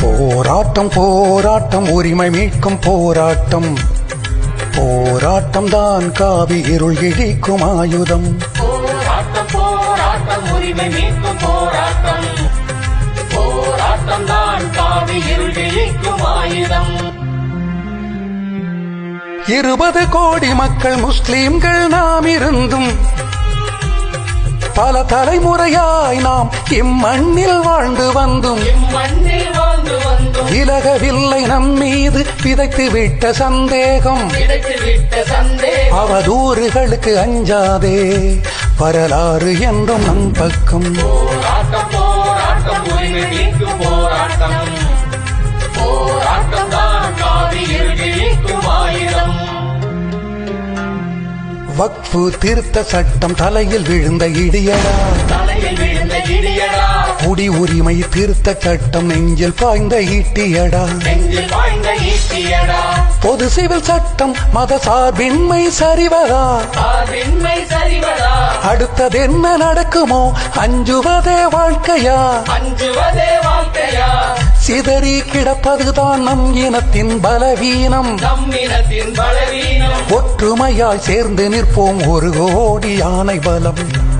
போராட்டம் போராட்டம் உரிமை மீட்கும் போராட்டம். போராட்டம் தான் காவி இருள் இழிக்கும் ஆயுதம். போராட்டம் போராட்டம் உரிமை மீட்கும் போராட்டம். போராட்டம் தான் காவி இருளிக்கும் ஆயுதம். இருபது கோடி மக்கள் முஸ்லிம்கள் நாம் இருந்தும் பல தலைமுறையாய் நாம் இம்மண்ணில் வாழ்ந்து வந்தும். இம்மண்ணில் வாழ்ந்து வந்தோம் விலகவில்லை நம் மீது விதைத்து விட்ட சந்தேகம். அவதூறுகளுக்கு அஞ்சாதே. வரலாறு என்றும் நம் பக்கம். போராட்டம் வக்ஃபு திருத்த சட்டம் தலையில் விழுந்த இடியடா தலையில் விழுந்த இடியடா. குடி உரிமை திருத்த சட்டம் நெஞ்சில் பாய்ந்த ஈட்டியடா. பொது சிவில் சட்டம் மத சார்பின்மை சரிவதா? அடுத்தது என்ன நடக்குமோ அஞ்சுவதே வாழ்க்கையா? சிதறி கிடப்பதுதான் நம் இனத்தின் பலவீனம். ஒற்றுமையாய் சேர்ந்து நிற்போம் ஒரு கோடி யானை பலம்.